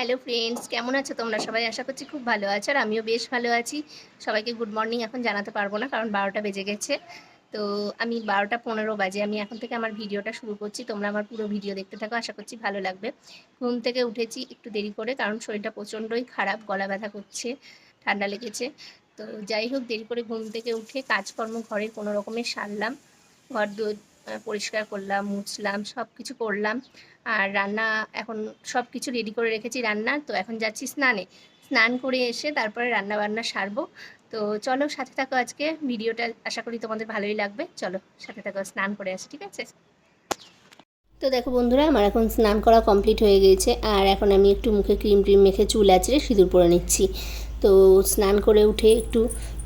Hello friends কেমন আছো তোমরা? সবাই আশা করছি খুব ভালো আছো আর আমিও বেশ ভালো আছি। সবাইকে গুড মর্নিং এখন জানাতে পারব না, কারণ বারোটা বেজে গেছে। তো আমি বারোটা পনেরো বাজে, আমি এখন থেকে আমার ভিডিওটা শুরু করছি। তোমরা আমার পুরো ভিডিও দেখতে থাকো, আশা করছি ভালো লাগবে। ঘুম থেকে উঠেছি একটু দেরি করে, কারণ শরীরটা প্রচণ্ডই খারাপ, গলা ব্যথা করছে, ঠান্ডা লেগেছে। তো যাই হোক, দেরি করে ঘুম থেকে উঠে কাজকর্ম ঘরের কোনো রকমের সারলাম। ঘর পরিষ্কার করলাম, মুছলাম সব কিছু করলাম। আর রান্না এখন সব কিছু রেডি করে রেখেছি রান্নার তো এখন যাচ্ছি স্নানে। স্নান করে এসে তারপরে রান্না বান্না সারবো। তো চলো সাথে থাকো আজকে, ভিডিওটা আশা করি তোমাদের ভালোই লাগবে। চলো সাথে থাকো, স্নান করে আসি, ঠিক আছে? তো দেখো বন্ধুরা, আমার এখন স্নান করা কমপ্লিট হয়ে গিয়েছে আর এখন আমি একটু মুখে ক্রিম ট্রিম মেখে চুল আঁচড়ে সিঁদুর পরে নিচ্ছি। তো স্নান করে উঠে একটু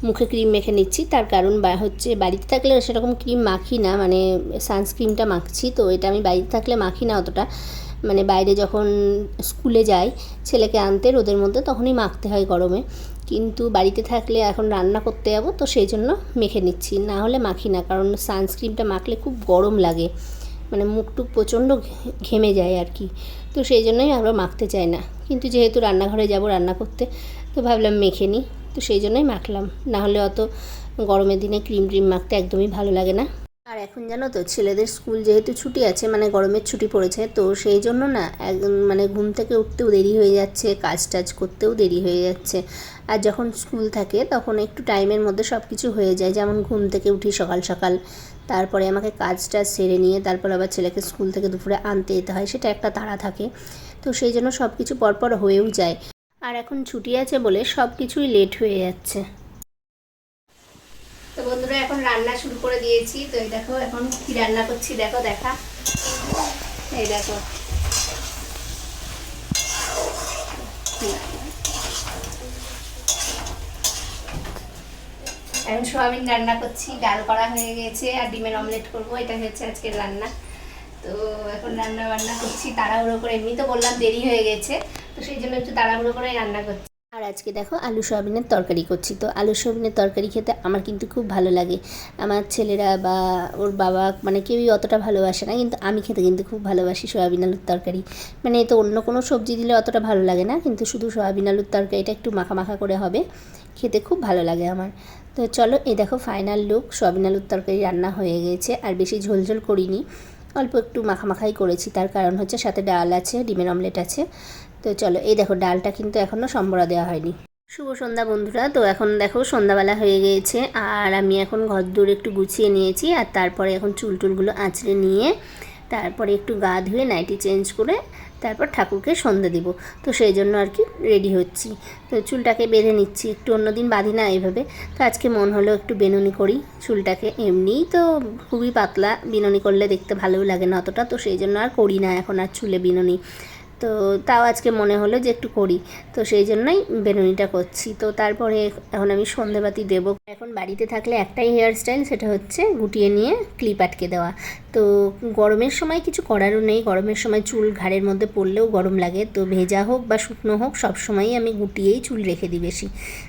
মুখে ক্রিম মেখে নিচ্ছি। তার কারণ বা হচ্ছে বাড়িতে থাকলে সেরকম ক্রিম মাখি না মানে সানস্ক্রিনটা মাখছি। তো এটা আমি বাড়িতে থাকলে মাখি না অতটা। মানে বাইরে যখন স্কুলে যাই ছেলেকে আনতে রোদের মধ্যে তখনই মাখতে হয় গরমে। কিন্তু বাড়িতে থাকলে এখন রান্না করতে যাব, তো সেই জন্য মেখে নিচ্ছি। না হলে মাখি না, কারণ সানস্ক্রিনটা মাখলে খুব গরম লাগে। মানে মুখটুক প্রচণ্ড ঘেমে যায় আর কি। তো সেই জন্যই আমরা মাখতে চাই না। কিন্তু যেহেতু রান্নাঘরে যাব রান্না করতে তো ভাবলাম মেখে নিই। তো সেই জন্যই মাখলাম। না হলে অত গরমের দিনে ক্রিম ট্রিম মাখতে একদমই ভালো লাগে না। আর এখন জানো তো, ছেলেদের স্কুল যেহেতু ছুটি আছে মানে গরমের ছুটি পড়েছে, তো সেই জন্য না এক মানে ঘুম থেকে উঠতেও দেরি হয়ে যাচ্ছে, কাজ টাজ করতেও দেরি হয়ে যাচ্ছে। আর যখন স্কুল থাকে, তখন একটু টাইমের মধ্যে সব কিছু হয়ে যায়। যেমন ঘুম থেকে উঠি সকাল সকাল, তারপরে আমাকে কাজটা সেরে নিয়ে তারপর আবার ছেলেকে স্কুল থেকে দুপুরে আনতে যেতে হয়, সেটা একটা তাড়া থাকে। তো সেই জন্য সব কিছু পরপর হয়েও যায়। আর এখন ছুটি আছে বলে সব কিছুই লেট হয়ে যাচ্ছে। তো বন্ধুরা, এখন রান্না শুরু করে দিয়েছি। তো এই দেখো, এখন কি রান্না করছি দেখো, দেখা। এই দেখো। এখন সোয়াবিন রান্না করছি, ডাল করা হয়ে গেছে, আর ডিমের অমলেট করব এটা হচ্ছে আজকের রান্না। তো এখন রান্না বান্না করছি, তাড়াহুড়ো করে, এমনি তো বললাম দেরি হয়ে গেছে। তো সেই জন্য একটু তাড়াহুড়ো করে রান্না করছি। আর আজকে দেখো আলু সয়াবিনের তরকারি করছি। তো আলু সয়াবিনের তরকারি খেতে আমার কিন্তু খুব ভালো লাগে। আমার ছেলেরা বা ওর বাবা মানে কেউই অতটা ভালোবাসে না, কিন্তু আমি খেতে কিন্তু খুব ভালোবাসি সয়াবিন আলুর তরকারি। মানে তো অন্য কোনো সবজি দিলে অতটা ভালো লাগে না, কিন্তু শুধু সয়াবিন আলুর তরকারিটা একটু মাখা মাখা করে হবে। খেতে খুব ভালো লাগে আমার। তো চলো এই দেখো ফাইনাল লুক, সয়াবিন আলুর তরকারি রান্না হয়ে গেছে। আর বেশি ঝোলঝোল করিনি, অল্প একটু মাখামাখাই করেছি। তার কারণ হচ্ছে সাথে ডাল আছে, ডিমের অমলেট আছে। তো চলো, এই দেখো, ডালটা কিন্তু এখনও সম্বরা দেওয়া হয়নি। শুভ সন্ধ্যা বন্ধুরা, তো এখন দেখো সন্ধ্যাবেলা হয়ে গিয়েছে, আর আমি এখন ঘর দূর একটু গুছিয়ে নিয়েছি, আর তারপরে এখন চুল টুলগুলো আঁচড়ে নিয়ে তারপরে একটু গা ধুয়ে নাইটি চেঞ্জ করে তারপর ঠাকুরকে সন্ধে দিব। তো সেই জন্য আর কি রেডি হচ্ছি। তো চুলটাকে বেঁধে নিচ্ছি, একটু অন্যদিন বাঁধি না এইভাবে তো আজকে মন হলো একটু বেনুনি করি, চুলটাকে এমনিই তো খুবই পাতলা বিনুনি করলে দেখতে ভালোও লাগে না অতটা, তো সেই জন্য আর করি না এখন আর চুলে বিনুনি। তো তাও আজকে মনে হলো যে একটু করি। তো সেই জন্যই বেনুনিটা করছি। তো তারপরে এখন আমি সন্ধেবাতি দেবো। এখন বাড়িতে থাকলে একটাই হেয়ার স্টাইল সেটা হচ্ছে গুটিয়ে নিয়ে ক্লিপ আটকে দেওয়া। তো গরমের সময় কিছু করারও নেই। গরমের সময় চুল ঘাড়ের মধ্যে পড়লেও গরম লাগে। তো ভেজা হোক বা শুকনো হোক, সব সময়ই আমি গুটিয়েই চুল রেখে দিই বেশি।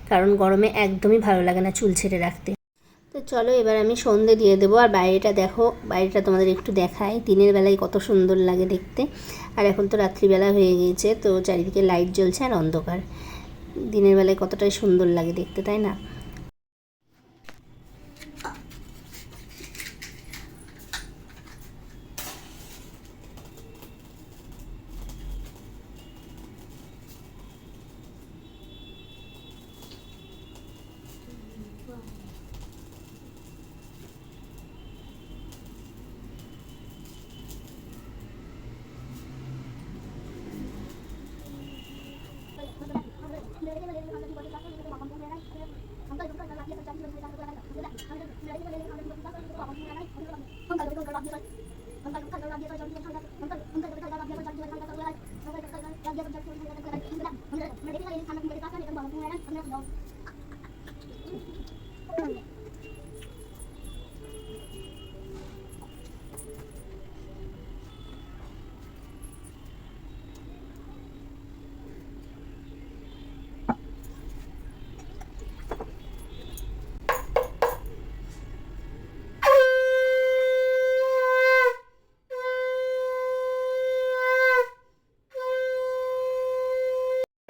কারণ গরমে একদমই ভালো লাগে না চুল ছেড়ে রাখতে। তো চলো এবার আমি সন্ধে দিয়ে দেবো। আর বাইরেটা দেখো, বাইরেটা তোমাদের একটু দেখায় দিনের বেলায় কত সুন্দর লাগে দেখতে। এখন তো রাত্রিবেলা হয়ে গিয়েছে, তো চারিদিকে লাইট জ্বলছে আর অন্ধকার। দিনের বেলায় কতটাই সুন্দর লাগে দেখতে, তাই না?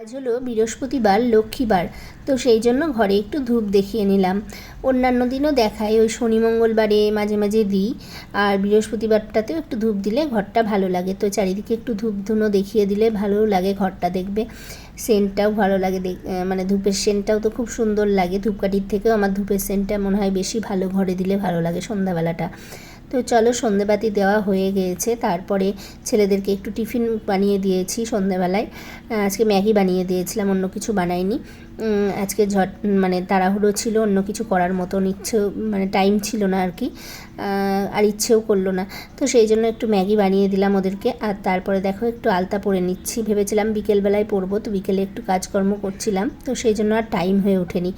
আজ হলো বৃহস্পতিবার, লক্ষ্মীবার। তো সেই জন্য ঘরে একটু ধূপ দেখিয়ে নিলাম। অন্যান্য দিনও দেখাই, ওই শনি মঙ্গলবারে মাঝে মাঝে দিই। আর বৃহস্পতিবারটাতেও একটু ধূপ দিলে ঘরটা ভালো লাগে। তো চারিদিকে একটু ধূপ ধুনো দেখিয়ে দিলে ভালো লাগে ঘরটা দেখবে। সেন্টটাও ভালো লাগে মানে ধূপের সেন্টটাও তো খুব সুন্দর লাগে। ধূপকাঠির থেকেও আমার ধূপের সেন্টটা মনে হয় বেশি ভালো ঘরে দিলে ভালো লাগে সন্ধ্যাবেলাটা। তো চলো সন্ধেবাতি দেওয়া হয়ে গিয়েছে তারপরে ছেলেদেরকে একটু টিফিন বানিয়ে দিয়েছি সন্ধেবেলায়। আজকে ম্যাগি বানিয়ে দিয়েছিলাম, অন্য কিছু বানাইনি। আজকে ঝট মানে তাড়াহুড়ো ছিল, অন্য কিছু করার মতন ইচ্ছে মানে টাইম ছিল না আর কি। আর ইচ্ছেও করল না। তো সেই জন্য একটু ম্যাগি বানিয়ে দিলাম ওদেরকে। আর তারপরে দেখো একটু আলতা পরে নিচ্ছি। ভেবেছিলাম বিকেলবেলায় পরবো, তো বিকেলে একটু কাজকর্ম করছিলাম। তো সেই জন্য আর টাইম হয়ে ওঠেনি।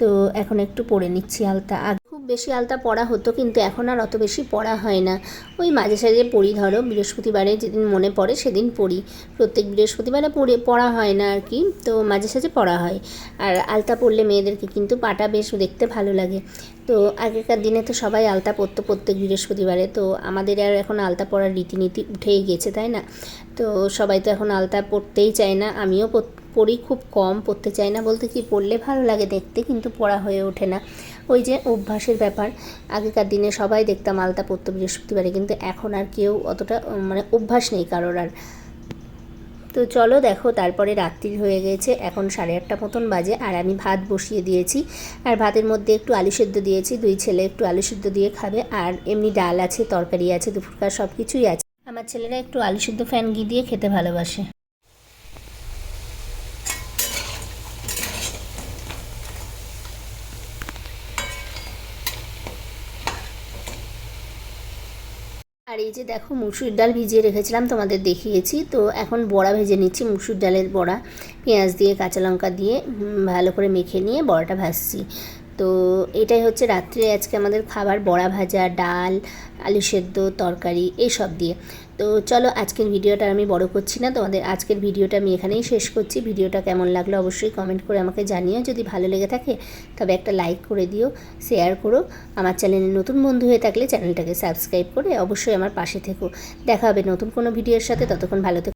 তো এখন একটু পরে নিচ্ছি আলতা। খুব বেশি আলতা পড়া হতো, কিন্তু এখন আর অত বেশি পড়া হয় না। ওই মাঝে সাঝে পড়ি, ধরো, বৃহস্পতিবারে যেদিন মনে পড়ে সেদিন পড়ি। প্রত্যেক বৃহস্পতিবারে পড়ে, পড়া হয় না আর কি, তো মাঝে সাঝে পড়া হয়। আর আলতা পড়লে মেয়েদেরকে কিন্তু পাটা বেশ দেখতে ভালো লাগে। তো আগেকার দিনে তো সবাই আলতা পরতো প্রত্যেক বৃহস্পতিবারে, তো আমাদের আর এখন আলতা পরার রীতিনীতি উঠেই গেছে, তাই না? তো সবাই তো এখন আলতা পরতেই চায় না, আমিও পর- পরি খুব কম পড়তে চাই না। বলতে কি পরলে ভালো লাগে দেখতে, কিন্তু পড়া হয়ে ওঠে না। ওই যে অভ্যাসের ব্যাপার, আগেকার দিনে সবাই দেখতাম আলতা পড়তো বৃহস্পতিবারে, কিন্তু এখন আর কেউ অতটা মানে অভ্যাস নেই কারোর আর। তো চলো দেখো, তারপরে রাত্রির হয়ে গেছে, এখন সাড়ে আটটা মতন বাজে, আর আমি ভাত বসিয়ে দিয়েছি। আর ভাতের মধ্যে একটু আলু সেদ্ধ দিয়েছি, দুই ছেলে একটু আলু সেদ্ধ দিয়ে খাবে, আর এমনি ডাল আছে, তরকারি আছে, দুপুরকার সব কিছুই আছে। আমার ছেলেরা একটু আলু সেদ্ধ ফ্যান ঘি দিয়ে খেতে ভালোবাসে। আর এই যে দেখো মুসুর ডাল ভিজিয়ে রেখেছিলাম, তোমাদের দেখিয়েছি। তো এখন বড়া ভেজে নিচ্ছি, মুসুর ডালের বড়া। পেঁয়াজ দিয়ে, কাঁচা লঙ্কা দিয়ে ভালো করে মেখে নিয়ে বড়াটা ভাজছি। তো এটাই হচ্ছে রাত্রে আজকে আমাদের খাবার, বড়া ভাজা, ডাল, আলু সেদ্ধ, তরকারি, এইসব দিয়ে। তো চলো আজকের ভিডিওটা আমি বড় করছি না। তোমাদের আজকের ভিডিওটা আমি এখানেই শেষ করছি। ভিডিওটা কেমন লাগল অবশ্যই কমেন্ট করে আমাকে জানিও। যদি ভালো লেগে থাকে, তবে একটা লাইক করে দিও শেয়ার করো। আমার চ্যানেলে নতুন বন্ধু হয়ে থাকলে চ্যানেলটাকে সাবস্ক্রাইব করে অবশ্যই আমার পাশে থেকো। দেখা হবে নতুন কোনো ভিডিওর সাথে। ততক্ষণ ভালো থেকো।